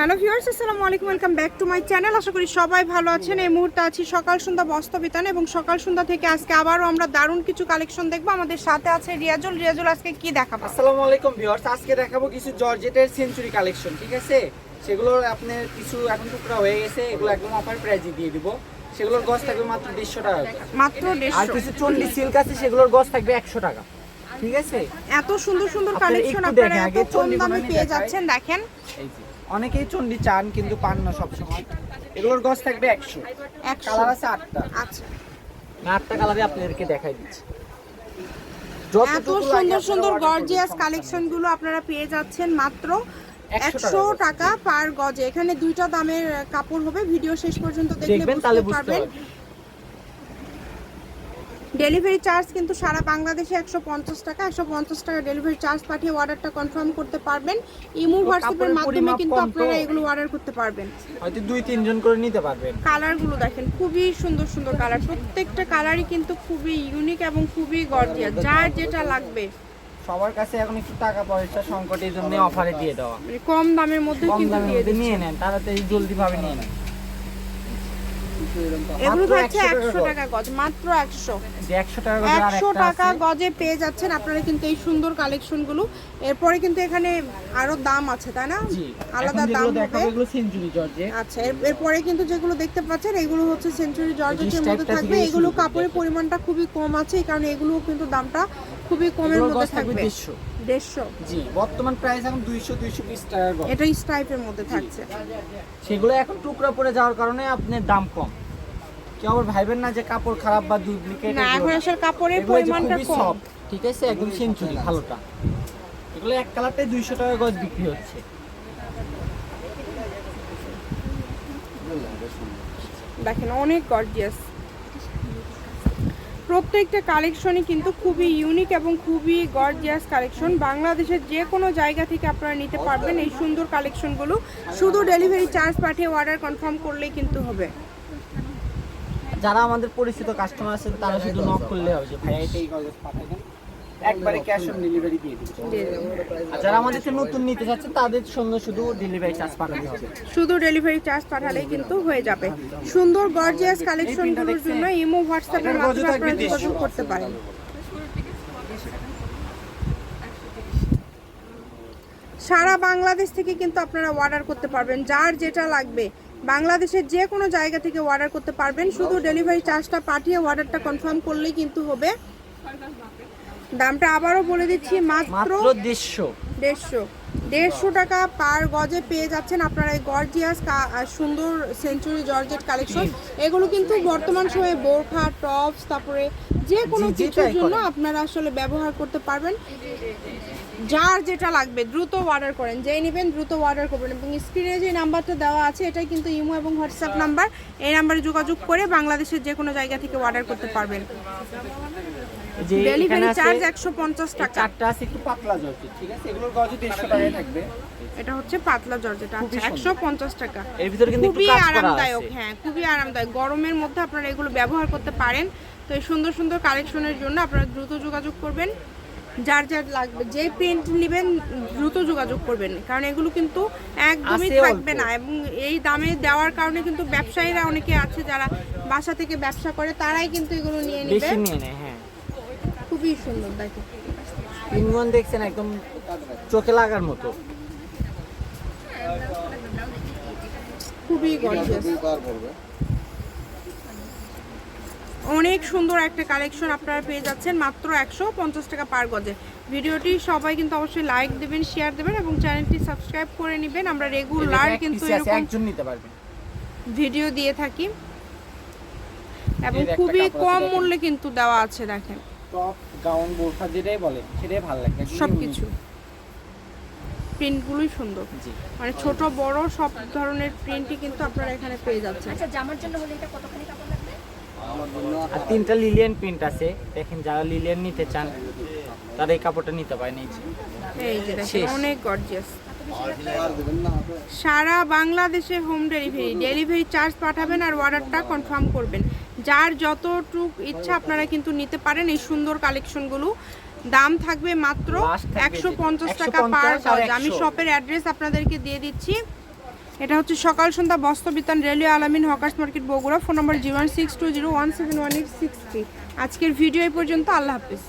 Hello viewers আসসালামু আলাইকুম welcome back to my channel. আশা করি সবাই ভালো আছেন। এই মুহূর্তে আছি সকাল সন্ধ্যা বস্তবিতান এবং সকাল সন্ধ্যা থেকে আজকে আবারও আমরা দারুণ কিছু কালেকশন দেখব। আমাদের সাথে আছে রিয়াজুল। রিয়াজুল আজকে কি দেখাবো? আসসালামু আলাইকুম ভিউয়ার্স আজকে দেখাবো কিছু জর্জেটের সেঞ্চুরি কালেকশন ঠিক আছে? সেগুলোর আপনার কিছু এখন টুকরা হয়ে গেছে এগুলো একদম অফার প্রাইজে দিয়ে দিব। সেগুলোর গজ থাকবে মাত্র দেড়শো টাকা। মাত্র আর কিছু চন্ডি সিল্ক আছে সেগুলোর গজ থাকবে একশো টাকা ঠিক আছে? এত সুন্দর সুন্দর কালেকশন আপনারা এত কম দামে পেয়ে যাচ্ছেন দেখেন। এই যে। অনেকেই চন্ডি চান কিন্তু পান না সবসময়। এগুলোর গছ থাকবে একশো। কালার আছে আটটা। আচ্ছা। আটটা কালারে আপনাদেরকে দেখাই দিচ্ছি। এত সুন্দর সুন্দর গর্জিয়াস কালেকশনগুলো আপনারা পেয়ে যাচ্ছেন মাত্র একশো টাকা পার গজে। এখানে দুইটা দামের কাপড় হবে। ভিডিও শেষ পর্যন্ত দেখলে দেখবেন বুঝতে পারবেন। ডেলিভারি চার্জ কিন্তু সারা বাংলাদেশে একশো পঞ্চাশ টাকা একশো পঞ্চাশ টাকা ডেলিভারি চার্জ পাঠিয়ে অর্ডারটা কনফার্ম করতে পারবেন। ইমো হোয়াটসঅ্যাপের মাধ্যমে কিন্তু আপনারা এগুলো অর্ডার করতে পারবেন। হয়তো দুই তিনজন করে নিতে পারবেন। কালারগুলো দেখেন খুবই সুন্দর সুন্দর কালার প্রত্যেকটা কালারই কিন্তু খুবই ইউনিক এবং খুবই গর্জিয়াস যার যেটা লাগবে। সবার কাছে এখন একটু টাকা পয়সা সংকটের জন্য অফারে দিয়ে দেওয়া। মানে কম দামের মধ্যে কিন্তু দিয়ে নিয়ে নেন তাড়াতাড়ি জলদি ভাবে নিয়ে নেন। এগুলো মাত্র থাকছে 100 একশো টাকা টাকা গজ মাত্র একশো। একশো টাকা করে আর একশো একটা টাকা আছে। গজে পেয়ে যাচ্ছেন আপনারা কিন্তু এই সুন্দর কালেকশনগুলো। এরপরে কিন্তু এখানে আরও দাম আছে তাই না? আলাদা দাম হবে। আচ্ছা এরপরে কিন্তু যেগুলো দেখতে পাচ্ছেন এগুলো হচ্ছে সেঞ্চুরি জর্জেটের মধ্যে থাকবে এগুলো কাপড়ের পরিমাণটা খুবই কম আছে এই কারণে এগুলো কিন্তু দামটা খুবই কমের মধ্যে থাকবে দেড়শো। জি বর্তমান প্রাইস এখন দুইশো দুইশো বিশ গজ এটা স্টাইপের মধ্যে থাকছে। সেগুলো এখন টুকরা পড়ে যাওয়ার কারণে আপনার দাম কম। কেউ আবার ভাইবেন না যে কাপড় খারাপ বা ডুপ্লিকেট না এখন আসলে কাপড়ের পরিমাণটা কম। ঠিক আছে? একদম সেঞ্চুরি ভালোটা। এগুলো এক কালারটাই দুইশো টাকা গজ বিক্রি হচ্ছে। দেখেন অনেক গর্জিয়াস প্রত্যেকটা কালেকশনই কিন্তু খুবই ইউনিক এবং খুবই গর্জিয়াস কালেকশন বাংলাদেশের যে কোনো জায়গা থেকে আপনারা নিতে পারবেন এই সুন্দর কালেকশনগুলো শুধু ডেলিভারি চার্জ পাঠিয়ে অর্ডার কনফার্ম করলেই কিন্তু হবে। যারা আমাদের পরিচিত কাস্টমার আছে তারা শুধু নক করলে হবে যে ভাই এটাই পাঠাবেন একবারে ক্যাশ অন ডেলিভারি দিয়ে দিচ্ছি। যারা আমাদের থেকে নতুন নিতে চাচ্ছেন তাদের সঙ্গে শুধু ডেলিভারি চার্জ পাঠাতে হবে। শুধু ডেলিভারি চার্জ পাঠালেই কিন্তু হয়ে যাবে। সুন্দর গর্জিয়াস কালেকশনগুলোর জন্য ইমো হোয়াটসঅ্যাপের মাধ্যমে আপনারা যোগাযোগ করতে পারেন। সারা বাংলাদেশ থেকে কিন্তু আপনারা অর্ডার করতে পারবেন। যার যেটা লাগবে। বাংলাদেশের যে কোনো জায়গা থেকে অর্ডার করতে পারবেন। শুধু ডেলিভারি চার্জটা পাঠিয়ে অর্ডারটা কনফার্ম করলেই কিন্তু হবে। দামটা আবারও বলে দিচ্ছি মাত্র দেড়শো। দেড়শো। দেড়শো টাকা পার গজে পেয়ে যাচ্ছেন আপনারা এই গর্জিয়াস সুন্দর সেঞ্চুরি জর্জেট কালেকশন। এগুলো কিন্তু বর্তমান সময়ে বোরখা টপস তারপরে যে কোনো কিছুর জন্য আপনারা আসলে ব্যবহার করতে পারবেন। যার যেটা লাগবে দ্রুত অর্ডার করেন যেই নেবেন দ্রুত অর্ডার করবেন এবং স্ক্রিনে যে নাম্বারটা দেওয়া আছে এটাই কিন্তু ইমো এবং হোয়াটসঅ্যাপ নাম্বার। এই নাম্বারে যোগাযোগ করে বাংলাদেশের যে কোনো জায়গা থেকে অর্ডার করতে পারবেন। যে ডেলিভারি চার্জ একশো পঞ্চাশ এই টাকা। চারটা আছে একটু পাতলা জর্জেট ঠিক আছে? এগুলোর টাকায় থাকবে। এটা হচ্ছে পাতলা জর্জেট আচ্ছা টাকা। এর ভিতরে কিন্তু খুবই আরামদায়ক হ্যাঁ খুবই আরামদায়ক। গরমের মধ্যে আপনারা এগুলো ব্যবহার করতে পারেন। তো এই সুন্দর সুন্দর কালেকশনের জন্য আপনারা দ্রুত যোগাযোগ করবেন। যার যার লাগবে যে প্রিন্ট নেবেন দ্রুত যোগাযোগ করবেন। কারণ এগুলো কিন্তু একদমই থাকবে না এবং এই দামে দেওয়ার কারণে কিন্তু ব্যবসায়ীরা অনেকে আছে যারা বাসা থেকে ব্যবসা করে তারাই কিন্তু এগুলো নিয়ে নেবে। খুবই সুন্দর দেখো। তিনগুণ দেখছেন একদম চোখে লাগার মতো। খুবই গর্জিয়াস অনেক সুন্দর একটা কালেকশন আপনারা পেয়ে যাচ্ছেন মাত্র একশো পঞ্চাশ টাকা পার গজে। ভিডিওটি সবাই কিন্তু অবশ্যই লাইক দেবেন শেয়ার দেবেন এবং চ্যানেলটি সাবস্ক্রাইব করে নেবেন। আমরা রেগুলার কিন্তু এরকম নিতে পারবেন ভিডিও দিয়ে থাকি। এবং খুবই কম মূল্যে কিন্তু দেওয়া আছে দেখেন। টপ গাউন বোরখা যেটাই বলেন সেটাই ভালো একদম সব কিছু প্রিন্টগুলোই সুন্দর। মানে ছোট বড় সব ধরনের প্রিন্টই কিন্তু আপনারা এখানে পেয়ে যাচ্ছেন। আচ্ছা জামার জন্য হলে এটা কতখানি কাপড় লাগবে? আর তিনটা লিলিয়ান প্রিন্ট আছে। দেখেন যারা লিলিয়ান নিতে চান তারা এই কাপড়টা নিতে পারেন এই এই যে দেখেন অনেক গর্জিয়াস সারা বাংলাদেশে হোম ডেলিভারি ডেলিভারি চার্জ পাঠাবেন আর অর্ডারটা কনফার্ম করবেন। যার যতটুক ইচ্ছা আপনারা কিন্তু নিতে পারেন এই সুন্দর কালেকশনগুলো দাম থাকবে মাত্র একশো পঞ্চাশ টাকা পার গজ। আমি শপের অ্যাড্রেস আপনাদেরকে দিয়ে দিচ্ছি। এটা হচ্ছে Sakal Sandhya Bastra Bitan railway Alamin hawkers market Bogura. Phone number zero one six two zero one seven one eight six three. আজকের ভিডিও এই পর্যন্ত। আল্লাহ হাফিজ।